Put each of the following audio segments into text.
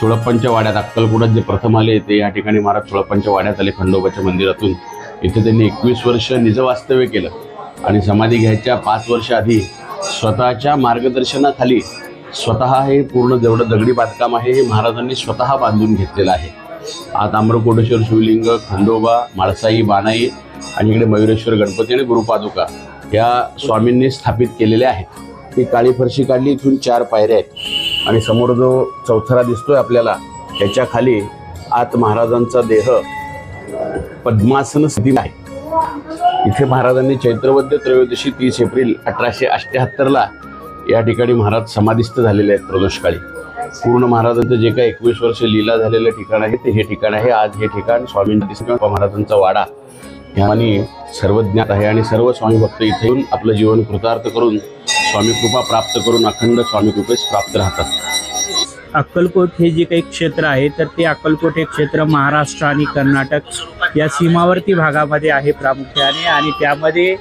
चोळप्पांच्या वाड्यात अक्कलकोटात जे प्रथम आले ते या ठिकाणी महाराज चोळप्पांच्या वाड्यात आले खंडोबाच्या मंदिरातून. इथे त्यांनी एकवीस वर्ष निजवास्तव्य केलं. आणि समाधी घ्यायच्या पाच वर्ष आधी स्वतःच्या मार्गदर्शनाखाली स्वतः हे पूर्ण जेवढं दगडी बांधकाम आहे हे महाराजांनी स्वतः बांधून घेतलेलं आहे. आज आम्रकोटेश्वर शिवलिंग खंडोबा माळसाई बाणाई आणि इकडे मयुरेश्वर गणपती आणि गुरुपादुका या स्वामींनी स्थापित केलेल्या आहेत. ती काळी फरशी काढली इथून चार पायऱ्या आहेत. आणि समोर जो चौथरा दिसतोय आपल्याला त्याच्याखाली आत महाराजांचा देह पद्मासन स्थिती आहे. इथे महाराजांनी चैत्रवद्य त्रयोदशी तीस एप्रिल अठराशे अठ्ठ्याहत्तरला या ठिकाणी महाराज समाधिस्थ झालेले आहेत प्रदोषकाळी. पूर्ण महाराजांचं जे काही एकवीस वर्ष लीला झालेलं ठिकाण आहे ते हे ठिकाण आहे. आज हे ठिकाण स्वामी महाराजांचा वाडा ह्यानी सर्वज्ञात आहे आणि सर्व स्वामी भक्त इथे येऊन आपलं जीवन कृतार्थ करून स्वामी कृपा प्राप्त करून अखंड स्वामी कृपेस प्राप्त राहतात. अक्कलकोट हे जे काही क्षेत्र आहे तर ते अक्कलकोट हे क्षेत्र महाराष्ट्र आणि कर्नाटक या सीमावर्ती भागामध्ये आहे प्रामुख्याने. आणि त्यामध्ये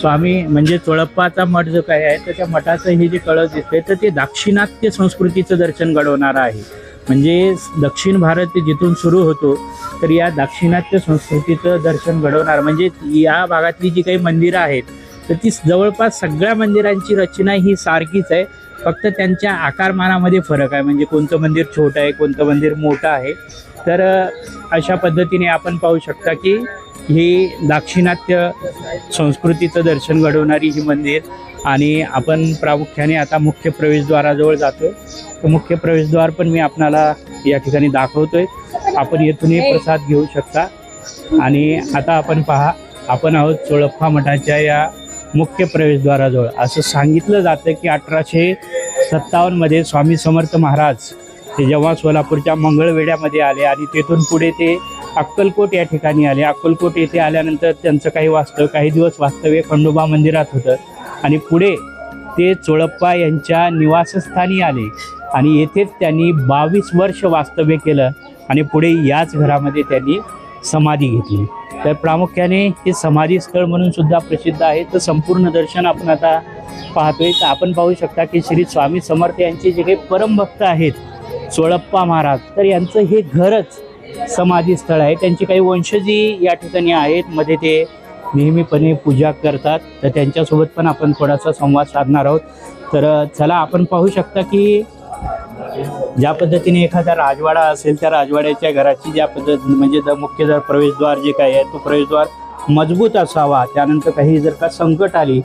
स्वामी म्हणजे चोळप्पाचा मठ जो काही आहे तर त्या मठाचं हे जे कळस दिसतंय तर ते दाक्षिणात्य संस्कृतीचं दर्शन घडवणारं आहे. म्हणजे दक्षिण भारत जिथून सुरू होतो तर या दाक्षिणात्य संस्कृतीचं दर्शन घडवणार. म्हणजे या भागातली जी काही मंदिरं आहेत तर ती जवळपास सगळ्या मंदिरांची रचना ही सारखीच आहे. फक्त त्यांच्या आकारमानामध्ये फरक आहे. म्हणजे कोणतं मंदिर छोटं आहे कोणतं मंदिर मोठं आहे. तर अशा पद्धतीने आपण पाहू शकता की ही दाक्षिणात्य संस्कृतीचं दर्शन घडवणारी ही मंदिर आणि आपण प्रामुख्याने आता मुख्य प्रवेशद्वाराजवळ जातो तर मुख्य प्रवेशद्वार पण मी आपणाला या ठिकाणी दाखवतोय. आपण येथूनही प्रसाद घेऊ शकता. आणि आता आपण पहा आपण आहोत चोळप्पा मठाच्या या मुख्य प्रवेशद्वाराजवळ. असं सांगितलं जातं की अठराशे सत्तावन्नमध्ये स्वामी समर्थ महाराज ते जेव्हा सोलापूरच्या मंगळवेढ्यामध्ये आले आणि तेथून पुढे ते अक्कलकोट या ठिकाणी आले. अक्कलकोट येथे आल्यानंतर त्यांचं काही वास्तव काही दिवस वास्तव्य खंडोबा मंदिरात होतं. आणि पुढे ते चोळप्पा यांच्या निवासस्थानी आले. आणि येथेच त्यांनी बावीस वर्ष वास्तव्य केलं आणि पुढे याच घरामध्ये त्यांनी समाधी घेतली. तर प्रामुख्याने हे समाधी स्थळ म्हणून सुद्धा प्रसिद्ध आहे. तर संपूर्ण दर्शन आपण आता पाहतोय. तर आपण पाहू शकता की श्री स्वामी समर्थ यांचे जे काही परमभक्त आहेत सोळप्पा महाराज तर यांचं हे घरच समाधी स्थळ आहे. त्यांची काही वंशजी या ठिकाणी आहेत. मध्ये ते नेहमीपणे पूजा करतात. तर त्यांच्यासोबत पण आपण थोडासा संवाद साधणार आहोत. तर चला आपण पाहू शकता की ज्या पद्धतीने एखादा राजवाडा असेल त्या राजवाड्याच्या घराची ज्या पद्धत म्हणजे द मुख्य जर प्रवेशद्वार जे काही आहे तो प्रवेशद्वार मजबूत असावा. त्यानंतर काही जर का संकट आली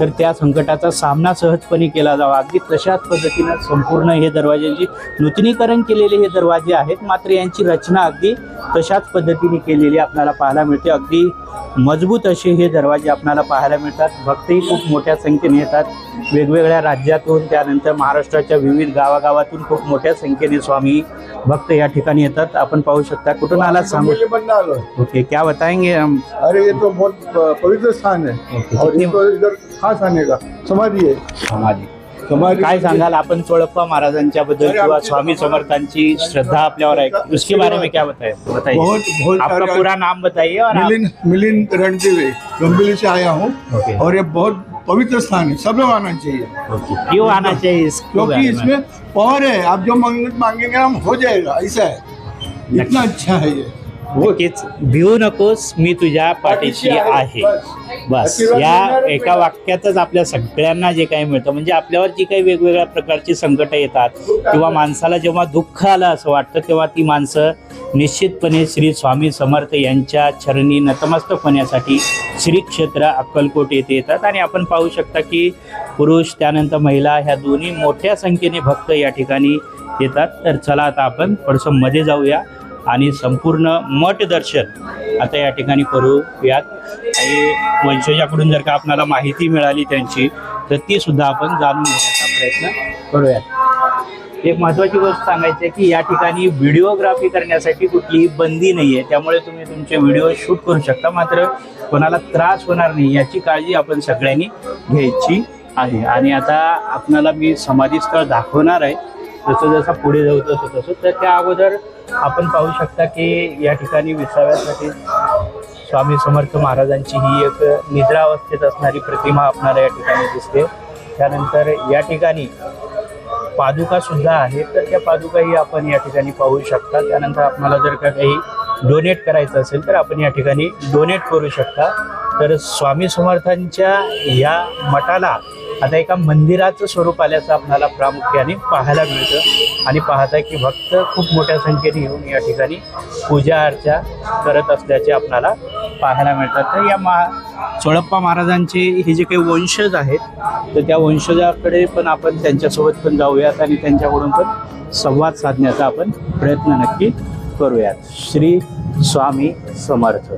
तर त्या संकटाचा सामना सहजपणे केला जावा. अगदी तशाच पद्धतीनं संपूर्ण हे दरवाज्यांची नूतनीकरण केलेले हे दरवाजे आहेत. मात्र यांची रचना अगदी तशाच पद्धतीने केलेली आपल्याला पाहायला मिळते. अगदी मजबूत असे हे दरवाजे आपल्याला पाहायला मिळतात. भक्तही खूप मोठ्या संख्येने येतात. वेगवेगळ्या राज्यातून त्यानंतर महाराष्ट्राच्या विविध गावागावातून खूप मोठ्या संख्येने स्वामी भक्त या ठिकाणी येतात. आपण पाहू शकता. कुठून आला सांगू? ओके क्या बताएंगे? हम अरे ये तो बहुत पवित्र स्थान है आने का समाधि है समाधी. समाधि काय सांगाल आपण चोळप्पा महाराजांच्या बद्दल किंवा स्वामी समर्थांची श्रद्धा आपल्यावर आहे? उसके बारे में क्या बताए बताइए? बहुत आपका सारे- पूरा नाम बताइए और आप मिलिंद मिलिंद रणदेवे गंभीर से आया हूँ और ये बहुत पवित्र स्थान है सब लोग आना चाहिए. क्यों आना चाहिए इसको क्योंकि बारे में? इसमें पावर है। आप जो मन्नत मांगेंगे हम हो जाएगा। ऐसा है। इतना अच्छा है ये। नक्कीच भिवू नकोस मी तुझ्या पाठीशी आहे. बस. या एका वाक्यातच आपल्या सगळ्यांना जे काही मिळतं म्हणजे आपल्यावर जी काही वेगवेगळ्या प्रकारची संकटं येतात किंवा माणसाला जेव्हा दुःख आलं असं वाटतं तेव्हा ती माणसं निश्चितपणे श्री स्वामी समर्थ यांच्या चरणी नतमस्तक होण्यासाठी श्री क्षेत्र अक्कलकोट येथे येतात. आणि आपण पाहू शकता की पुरुष त्यानंतर महिला ह्या दोन्ही मोठ्या संख्येने भक्त या ठिकाणी येतात. तर चला आता आपण थोडंसं मध्ये जाऊया. आणि संपूर्ण मठ दर्शन आता या ठिकाणी करूयात आणि वंशजाकडून जर का आपल्याला माहिती मिळाली त्यांची तर ती सुद्धा आपण जाणून घेण्याचा प्रयत्न करूयात. एक महत्वाची गोष्ट सांगायची आहे की या ठिकाणी व्हिडिओग्राफी करण्यासाठी कुठलीही बंदी नाही आहे त्यामुळे तुम्ही तुमचे व्हिडिओ शूट करू शकता. मात्र कोणाला त्रास होणार नाही याची काळजी आपण सगळ्यांनी घ्यायची आहे. आणि आता आपणाला मी समाधीस्थळ दाखवणार आहे. जसं जसं पुढे जाऊ तसं तसं. तर त्या अगोदर आपण पाहू शकता की या ठिकाणी विसाव्यासाठी स्वामी समर्थ महाराजांची ही एक निद्रावस्थेत असणारी प्रतिमा आपणाला या ठिकाणी दिसते. त्यानंतर या ठिकाणी पादुका सुद्धा आहेत. तर त्या पादुकाही आपण या ठिकाणी पाहू शकता. त्यानंतर आपल्याला जर का काही डोनेट करायचं असेल तर आपण या ठिकाणी डोनेट करू शकता. तर स्वामी समर्थांच्या या मठाला आता एका मंदिराचं स्वरूप आल्याचं आपल्याला प्रामुख्याने पाहायला मिळतं. आणि पाहताय की भक्त खूप मोठ्या संख्येने येऊन या ठिकाणी पूजा अर्चा करत असल्याचे आपल्याला पाहायला मिळतात. तर या मा चोळप्पा महाराजांचे हे जे काही वंशज आहेत तर त्या वंशजाकडे पण आपण त्यांच्यासोबत पण जाऊयात आणि त्यांच्याकडून पण संवाद साधण्याचा आपण प्रयत्न नक्की करूयात. श्री स्वामी समर्थ.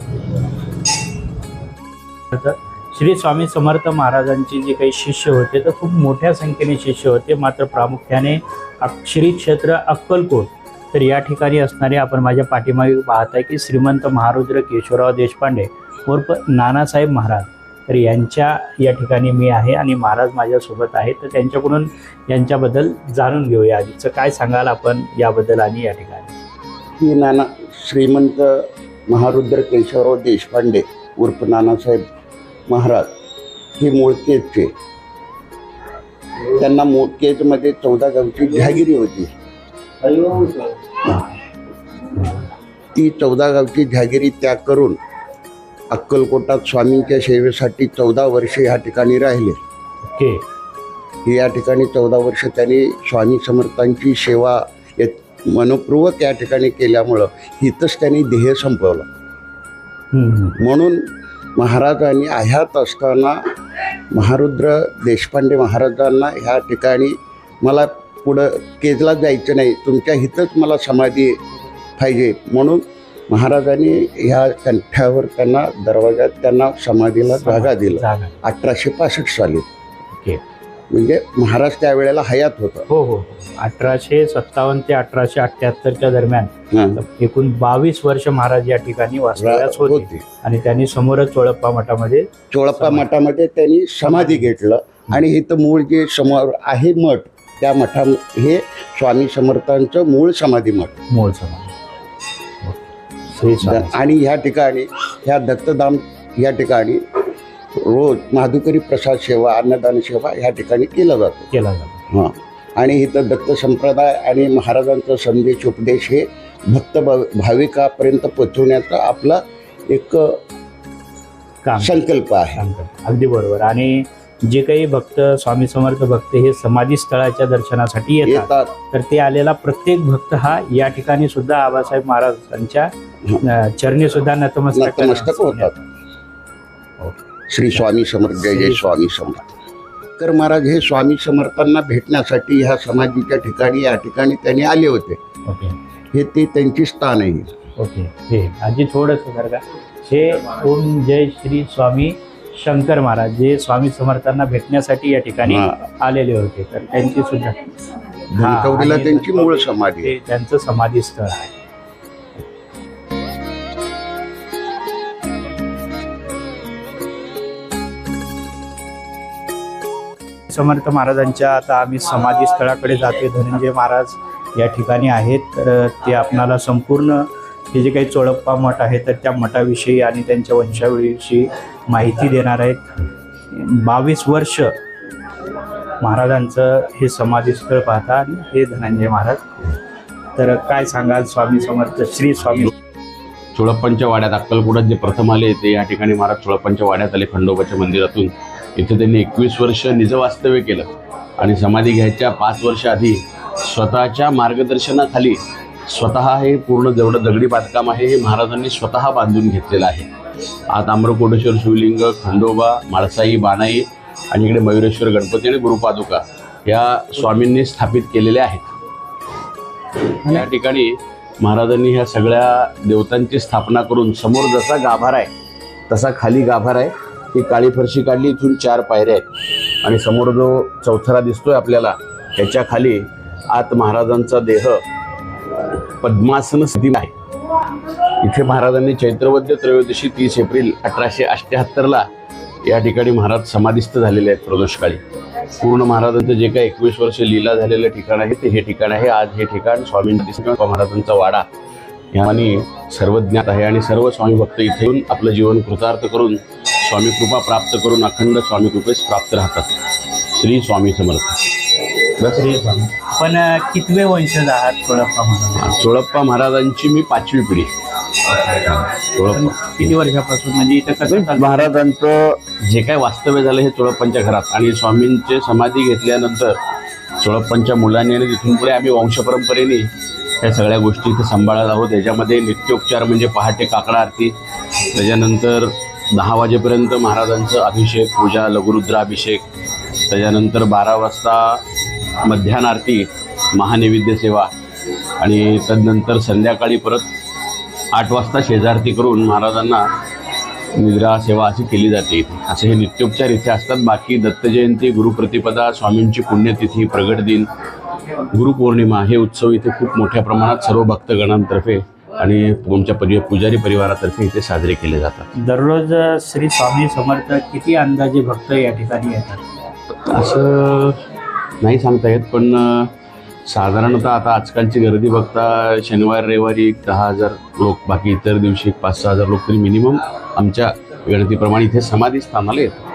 श्री स्वामी समर्थ महाराजांचे जे काही शिष्य होते तर खूप मोठ्या संख्येने शिष्य होते. मात्र प्रामुख्याने श्री क्षेत्र अक्कलकोट. तर या ठिकाणी असणारे आपण माझ्या पाठीमागे पाहत आहे की श्रीमंत महारुद्र केशवराव देशपांडे उर्फ नानासाहेब महाराज. तर यांच्या या ठिकाणी मी आहे आणि महाराज माझ्यासोबत आहेत. तर त्यांच्याकडून यांच्याबद्दल जाणून घेऊया आधीचं. काय सांगाल आपण याबद्दल आणि या ठिकाणी? की नाना श्रीमंत महारुद्र केशवराव देशपांडे उर्फ नानासाहेब महाराज हे मोडकेजचे त्यांना मोडकेजमध्ये चौदा गावची जहागिरी होती. ती चौदा गावची जहागिरी त्याग करून अक्कलकोटात स्वामींच्या सेवेसाठी चौदा वर्षे या ठिकाणी राहिले. ओके. हे या ठिकाणी चौदा वर्ष त्यांनी स्वामी समर्थांची सेवा मनपूर्वक या ठिकाणी केल्यामुळं हिथंच त्यांनी ध्येय संपवलं. म्हणून महाराजांनी हयात असताना महारुद्र देशपांडे महाराजांना ह्या ठिकाणी मला पुढं केजला जायचं नाही तुमच्या हिथंच मला समाधी पाहिजे म्हणून महाराजांनी ह्या कंठ्यावर त्यांना दरवाजात त्यांना समाधीला जागा दिला. अठराशे पासष्ट साली. ओके. म्हणजे महाराज त्यावेळेला हयात होता. हो हो. अठराशे सत्तावन्न ते अठराशे अठ्ठ्याहत्तरच्या दरम्यान. एकूण बावीस वर्ष महाराज या ठिकाणी वास्तव्यास होते. होते. आणि त्यांनी समोरच चोळप्पा मठामध्ये चोळप्पा. मठामध्ये त्यांनी समाधी घेतलं. आणि इथं मूळ जे समोर आहे मठ त्या मठा हे स्वामी समर्थांचं मूळ समाधी मठ. मूळ समाधी. आणि ह्या ठिकाणी ह्या दत्तधाम या ठिकाणी रोज माधुकरी प्रसाद सेवा अन्नदान सेवा ह्या ठिकाणी केला जातो. केला जातो. हां. आणि इथं दत्त संप्रदाय आणि महाराजांचा संदेश उपदेश हे भक्त भाव भाविकापर्यंत पोचवण्याचा आपला एक संकल्प आहे. अगदी बरोबर. आणि जे काही भक्त स्वामी समर्थ भक्त हे समाधी स्थळाच्या दर्शनासाठी येतात तर ते आलेला प्रत्येक भक्त हा या ठिकाणी सुद्धा आबासाहेब महाराजांच्या चरणी सुद्धा नतमस्तक नतमस्तक होतात. श्री स्वामी समर्थ जय जय स्वामी समर्थ. कर महाराज हे स्वामी समर्थांना भेटण्यासाठी ह्या समाधीच्या ठिकाणी या ठिकाणी त्यांनी आले होते. ओके. हे ते त्यांची स्थान आहे. ओके. हे आजी थोडंसं जर का? हे ओम जय श्री स्वामी शंकर महाराज जे स्वामी समर्थांना भेटण्यासाठी या ठिकाणी हा. आलेले होते. तर त्यांची सुद्धा आणि त्यांची मूळ समाधी आहे. ते त्यांचं समाधी स्थळ आहे. समर्थ महाराजांच्या आता आम्ही समाधी स्थळाकडे जातोय. धनंजय महाराज या ठिकाणी आहेत. तर ते आपणाला संपूर्ण हे जे काही चोळप्पा मठ आहे तर त्या मठाविषयी आणि त्यांच्या वंशावळीविषयी माहिती देणार आहेत. बावीस वर्ष महाराजांचं हे समाधीस्थळ पाहता आणि हे धनंजय महाराज. तर काय सांगाल स्वामी समर्थ श्री स्वामी? चोळप्पांच्या वाड्यात अक्कलकोटात जे प्रथम आले ते या ठिकाणी महाराज चोळप्पांच्या वाड्यात आले खंडोबाच्या मंदिरातून. इथे त्यांनी एकवीस वर्ष निजवास्तव्य केलं. आणि समाधी घ्यायच्या पाच वर्ष आधी स्वतःच्या मार्गदर्शनाखाली स्वतः हे पूर्ण जेवढं दगडी बांधकाम आहे हे महाराजांनी स्वतः बांधून घेतलेलं आहे. आज आम्रकोटेश्वर शिवलिंग खंडोबा माळसाई बाणाई आणि इकडे मयुरेश्वर गणपती आणि गुरुपादुका या स्वामींनी स्थापित केलेल्या आहेत. या ठिकाणी महाराजांनी ह्या सगळ्या देवतांची स्थापना करून समोर जसा गाभार आहे तसा खाली गाभार आहे. ती काळी फरशी काढली इथून चार पायऱ्या आहेत. आणि समोर जो चौथरा दिसतोय आपल्याला त्याच्याखाली आत महाराजांचा देह पद्मासन स्थिती आहे. इथे महाराजांनी चैत्रवद्य त्रयोदशी तीस एप्रिल अठराशे अठ्ठ्याहत्तरला या ठिकाणी महाराज समाधिस्थ झालेले आहेत प्रदोषकाळी. पूर्ण महाराजांचं जे काही एकवीस वर्ष लीला झालेलं ठिकाण आहे ते हे ठिकाण आहे. आज हे ठिकाण स्वामींची महाराजांचा वाडा. याने सर्वज्ञात आहे आणि सर्व स्वामी भक्त इथे येऊन आपलं जीवन कृतार्थ करून स्वामी कृपा प्राप्त करून अखंड स्वामी कृपेस प्राप्त राहतात. श्री स्वामी समर्थ. बस. श्री स्वामी. पण कितवे वंशज आहात चोळप्पा महाराज? चोळप्पा महाराजांची मी पाचवी पिढी. पण चोळप्पा किती वर्षापासून? म्हणजे इथं कसं? महाराजांचं जे काय वास्तव्य झालं हे चोळप्पांच्या घरात आणि स्वामींचे समाधी घेतल्यानंतर चोळप्पांच्या मुलांनी आणि तिथून पुढे आम्ही वंशपरंपरेने ह्या सगळ्या गोष्टी इथे सांभाळत आहोत. याच्यामध्ये नित्योपचार म्हणजे पहाटे काकडा आरती त्याच्यानंतर दहा वाजेपर्यंत महाराजांचं अभिषेक पूजा लघुरुद्राभिषेक त्याच्यानंतर बारा वाजता मध्यान आरती महानैवेद्य सेवा आणि तदनंतर संध्याकाळी परत आठ वाजता शेजारती करून महाराजांना निद्रा सेवा अशी केली जाते. असे हे नित्योपचार इथे असतात. बाकी दत्तजयंती गुरुप्रतिपदा स्वामींची पुण्यतिथी प्रगट दिन गुरुपौर्णिमा हे उत्सव इथे खूप मोठ्या प्रमाणात सर्व भक्तगणांतर्फे आणि आमच्या परि पुजारी परिवारातर्फे इथे साजरे केले जातात. दररोज श्री स्वामी समर्थ किती अंदाजे भक्त या ठिकाणी येतात? असं नाही सांगता येत पण साधारणतः आता आजकालची गर्दी बघता शनिवार रविवारी एक दहा हजार लोक बाकी इतर दिवशी एक पाच सहा हजार लोक तरी मिनिमम आमच्या गणतीप्रमाणे इथे समाधी स्थानाला येतात.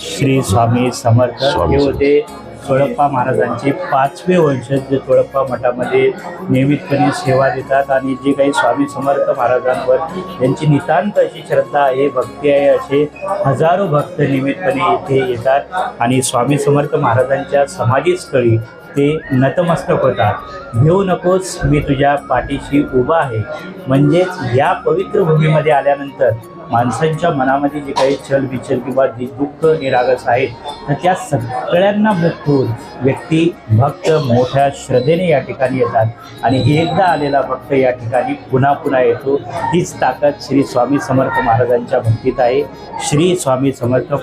श्री स्वामी समर्थ. स्वामी हे होते चोळप्पा महाराजांचे पाचवे वंशज जे चोळप्पा मठामध्ये नियमितपणे सेवा देतात आणि जे काही स्वामी समर्थ महाराजांवर यांची नितांत अशी श्रद्धा आहे भक्ती आहे असे हजारो भक्त नियमितपणे इथे येतात आणि स्वामी समर्थ महाराजांच्या समाधीस्थळी ते नतमस्तक होतात. घेऊ नकोस मी तुझ्या पाठीशी उभा आहे. म्हणजेच या पवित्र भूमीमध्ये आल्यानंतर माणसांच्या मनामध्ये जे काही चल विचल किंवा जे दुःख निरागस आहेत तर त्या सगळ्यांना मुक्त होऊन व्यक्ती भक्त मोठ्या श्रद्धेने या ठिकाणी येतात. आणि एकदा आलेला भक्त या ठिकाणी पुन्हा पुन्हा येतो. हीच ताकद श्री स्वामी समर्थ महाराजांच्या भक्तीत आहे. श्री स्वामी समर्थ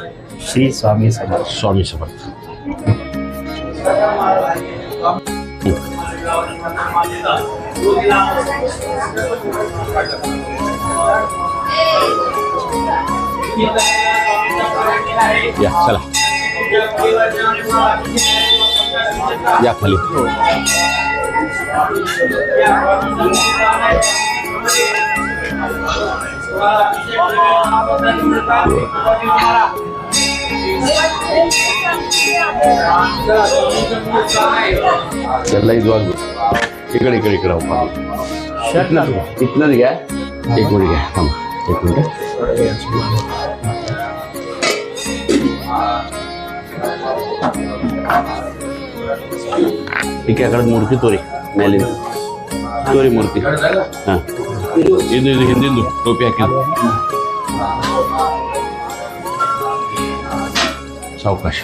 श्री स्वामी समर्थ. स्वामी समर्थ. या चला। या खाली। त्यालाही जोर इकडे इकडे इकडे उभा. इथनंच घ्या इथनंच घ्या। एक मिनिट घ्या थांबा. एक मिनिट. ठीक आहे अकडे मूर्ती तोरी. मेली तोरी मूर्ती. हां. हिंदू हिंदू हिंदू हिंदू टोपी हाकी सावकाश.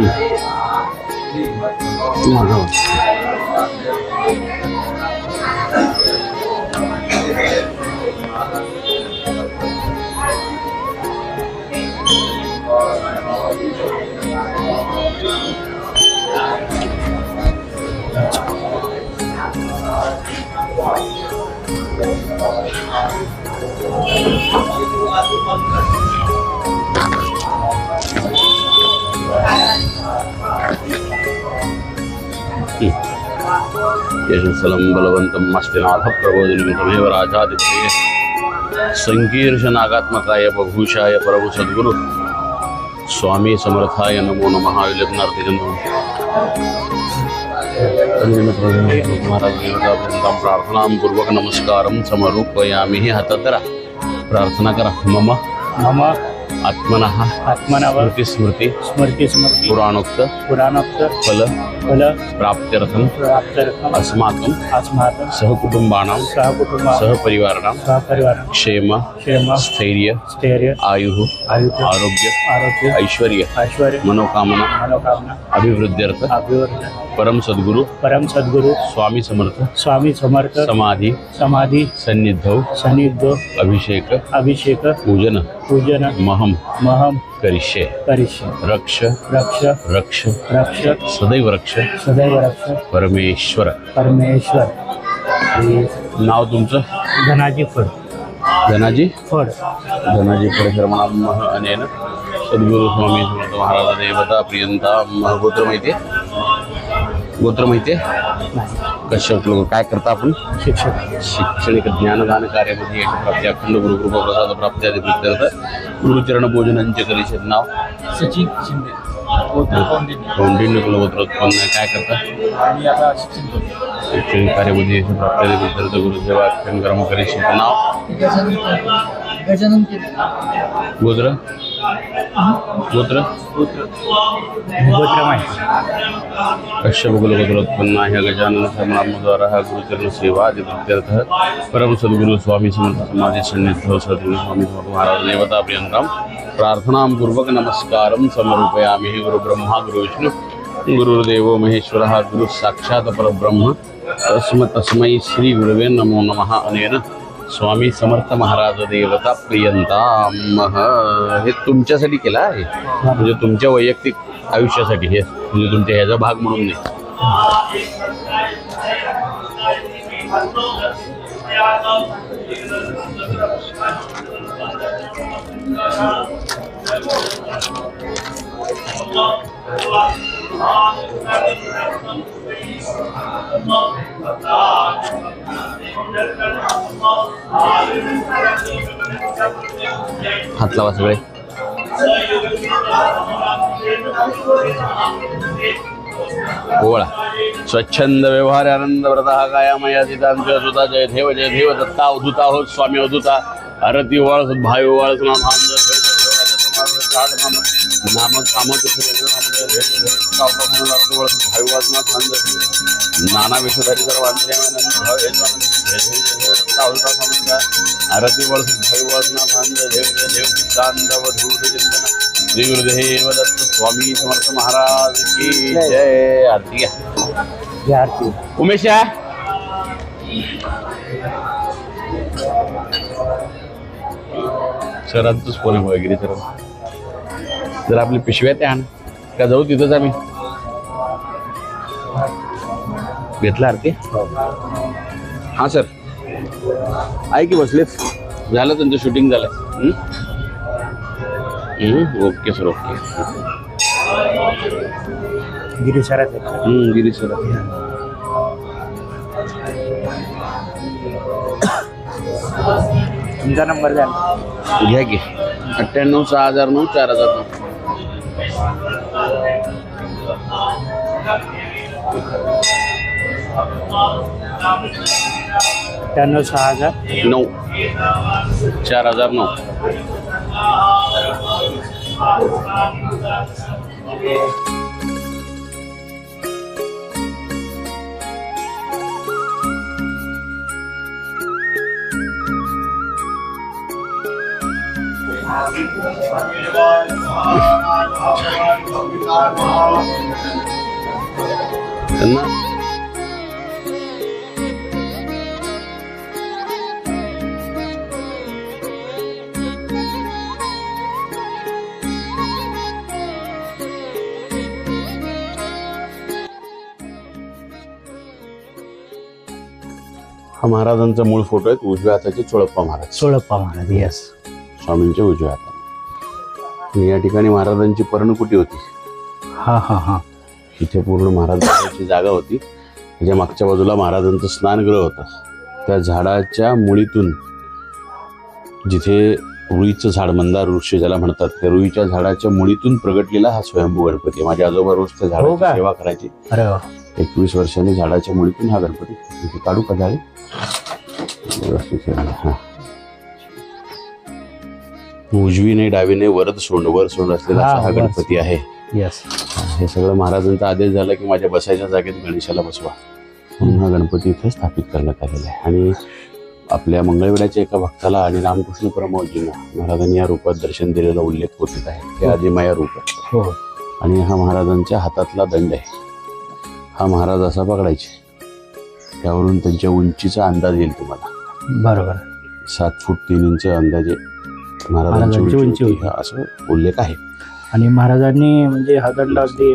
हं. मागं वळ. यशस्थलं बलवन्तं मस्तिनाथ प्रबोधिनीं राजादित्ये सङ्कीर्षनागात्मकाय बभूषाय प्रभु सद्गुरु। स्वामी समर्थाय नमो नमः विलग्नार्थिजन्म महाराजांता प्रार्थनां पूर्वक नमस्कारं समरूपयामि हातात प्रार्थना करा। मम। मम। आत्मनः आत्मनावर स्मृती स्मृती स्मृती पुराणोक्त पुराणोक्त फल फल प्राप्त्यर्थं प्राप्त्यर्थम अस्माकं अस्माकं सहकुटुंबानां सहकुटुंबा सहपरिवाराणां सहपरिवार क्षेम क्षेम स्थैर्य स्थैर्य आयुः आयुष्य आरोग्य आरोग्य ऐश्वर्य ऐश्वर्य मनोकामना मनोकामना अभिवृद्ध्यर्थ अभिवर्धन परम सद्गुरु परम सद्गुरु स्वामी समर्थ स्वामी समर्थ समाधी समाधी सन्निधौ सानिध्य अभिषेक अभिषेक पूजन पूजन महम महम करिष्ये। करिष्य। रक्ष। रक्ष। रक्ष। रक्ष। सदैव रक्ष। सदैव रक्ष। परमेश्वर। परमेश्वर। आणि नाव तुमचं? धनाजी फळ धनाजी? फळ धनाजी परिश्रमणामः अनेन। सद्गुरु स्वामी समर्थ महाराज देवता प्रियंता महगोत्र माहिती आहे? गोत्र माहिती कश्यप लोक काय करता आपण? शिक्षक. शैक्षणिक ज्ञानदान कार्यामध्ये प्राप्ती अखंड गुरुकृपा प्रसाद प्राप्ती आदी प्रित्यर्थ गुरुचरण भोजनांचे करिषद नाव. सचिन शिंदे. कौंडिन्य कुलगोत्र उत्पन्न. काय करता? आणि आता शिक्षण शैक्षणिक कार्यामध्ये प्राप्ती आदी प्रित्यर्थ गुरुसेवा अखंड नाव. गजानन गोत्र? गोत्र? गोत्र माहिती. कश्यप कुलगोत्र उत्पन्न आहे. गजानन समारंभाद्वारा हा गुरुचरण सेवा आदी प्रित्यर्थ परम सद्गुरु स्वामी समर्थ समाधी सन्निध सद्गुरु स्वामी समर्थ महाराज देवता प्रियंकाम प्रार्थनां पूर्वक नमस्कारं समर्पयामि. गुरु ब्रह्मा गुरु विष्णु गुरुर्देवो महेश्वरः गुरु साक्षात परब्रह्म. तस्म तस्मै श्री गुरुवे नमो नमः अनेन स्वामी समर्थ महाराज देवता प्रियंता हे तुमच्यासाठी केलं आहे? म्हणजे तुमच्या वैयक्तिक आयुष्यासाठी हे म्हणजे तुमच्या ह्याचा भाग म्हणून नाही. हात लावा सगळे. ओळा स्वच्छंद व्यवहार आनंद व्रता कायामया सिद्धांत सुता. जय देव जय देव दत्ता अवधुता हो स्वामी अवधूता आरती भावी भाई वाळ नामक काम भाई वाळना नाना विषधारी सर्वांतरी आरती वळ भाई वाळना देव देव चिंतन श्री गुरुदेव दत्त स्वामी समर्थ महाराज की जय आरती घ्या आरती उमेश या सरांचंच फोन वगैरे सर जर आपली पिशव्या त्या आण. का जाऊ तिथंच आम्ही? घेतला आरती? हा. सर. आहे की बसलेच? झालं त्यांचं शूटिंग झालं. हं? हं, ओके सर ओके गिरीशराचे हं, गिरीश सर. तुमचा नंबर द्या. घ्या की. अठ्ठ्याण्णव सहा हजार नऊ चार हजार नऊ. अठ्ठ्याण्णव सहा हजार नऊ चार हजार नऊ त्यांना महाराजांचा मूळ फोटो आहे उजव्या हाताचे चोळप्पा महाराज. सोळप्पा महाराज यस स्वामींच्या उजव्या हातात या ठिकाणी महाराजांची पर्णकुटी होती. हा हा हा. इथे पूर्ण महाराजांची जागा होती. त्याच्या मागच्या बाजूला महाराजांचं स्नानगृह होतं. त्या झाडाच्या मुळीतून जिथे रुईचं झाड मंदार वृक्ष ज्याला म्हणतात त्या रुईच्या झाडाच्या मुळीतून प्रगटलेला हा स्वयंभू गणपती आहे. माझे आजोबा रोज त्या हो का? झाडाची सेवा करायची. अरे वा. एकवीस वर्षांनी झाडाच्या मुळीतून हा गणपती इथे काढू का झाडे व्यवस्थित. हा. उजवीने डावीने वरद सोंड वर सोंड असलेला हा, असा हा. गणपती आहे. हे सगळं महाराजांचा आदेश झाला की माझ्या बसायच्या जागेत गणेशाला बसवा. म्हणून हा गणपती इथे स्थापित करण्यात आलेला आहे. आणि आपल्या मंगळवेड्याच्या एका भक्ताला आणि रामकृष्ण परमजींना महाराजांनी या रूपात दर्शन दिलेला उल्लेख होत आहे. हे. आदिमाया रूप आहे. हो. आणि हा महाराजांच्या हातातला दंड आहे. हा महाराज असा पकडायचे. त्यावरून त्यांच्या उंचीचा अंदाज येईल तुम्हाला. बरोबर. सात फूट तीन इंच अंदाजे महाराजांची उंची होती. असं उल्लेख आहे. आणि महाराजांनी म्हणजे हा दंड अगदी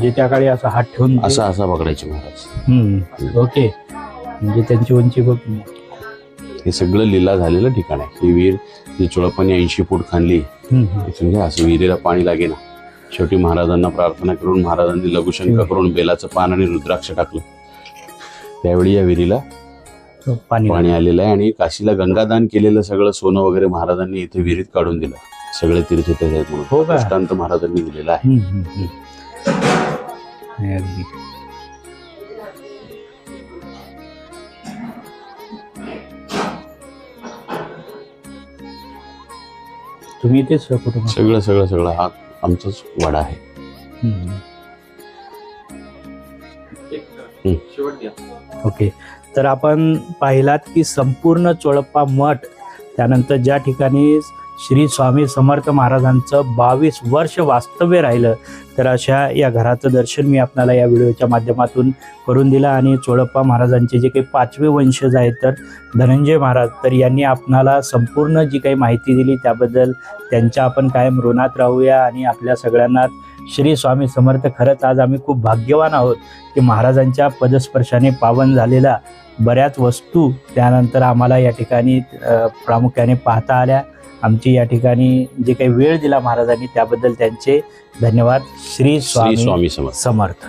जे त्या काळी असा हात ठेवून असा असा पकडायचे महाराज. ओके. म्हणजे त्यांची उंची खूप हे सगळं लीला झालेलं ठिकाण आहे. ही वीर जी चोळप्पाने ऐंशी फूट खाणली इथून घ्या असं विहिरीला पाणी लागेना शेवटी महाराजांना प्रार्थना करून महाराजांनी लघुशंक करून बेलाचं पान आणि रुद्राक्ष टाकलं. त्यावेळी या विहिरीला पाणी पाणी आलेलं आहे आणि काशीला गंगादान केलेलं सगळं सोनं वगैरे महाराजांनी इथे विहिरीत काढून दिलं. सगळे आहेत म्हणून. हो? दृष्टांत महाराजांनी दिलेला आहे. तुम्ही इथेच कुटुंब सगळं सगळं सगळं. हा आमचाच वाडा आहे. ओके. तर आपण पाहिलात की संपूर्ण चोळप्पा मठ त्यानंतर ज्या ठिकाणी श्री स्वामी समर्थ महाराजांचं बावीस वर्ष वास्तव्य राहिलं तर अशा या घराचं दर्शन मी आपल्याला या व्हिडिओच्या माध्यमातून करून दिलं. आणि चोळप्पा महाराजांचे जे काही पाचवे वंशज आहेत तर धनंजय महाराज तर यांनी आपणाला संपूर्ण जी काही माहिती दिली त्याबद्दल त्यांच्या आपण कायम ऋणात राहूया. आणि आपल्या सगळ्यांना श्री स्वामी समर्थ खरंच आज आम्ही खूप भाग्यवान आहोत की महाराजांच्या पदस्पर्शाने पावन झालेला बऱ्याच वस्तू त्यानंतर आम्हाला या ठिकाणी प्रामुख्याने पाहता आल्या. आमची या ठिकाणी जे काही वेळ दिला महाराजांनी त्याबद्दल त्यांचे धन्यवाद. श्री स्वामी स्वामी समर्थ.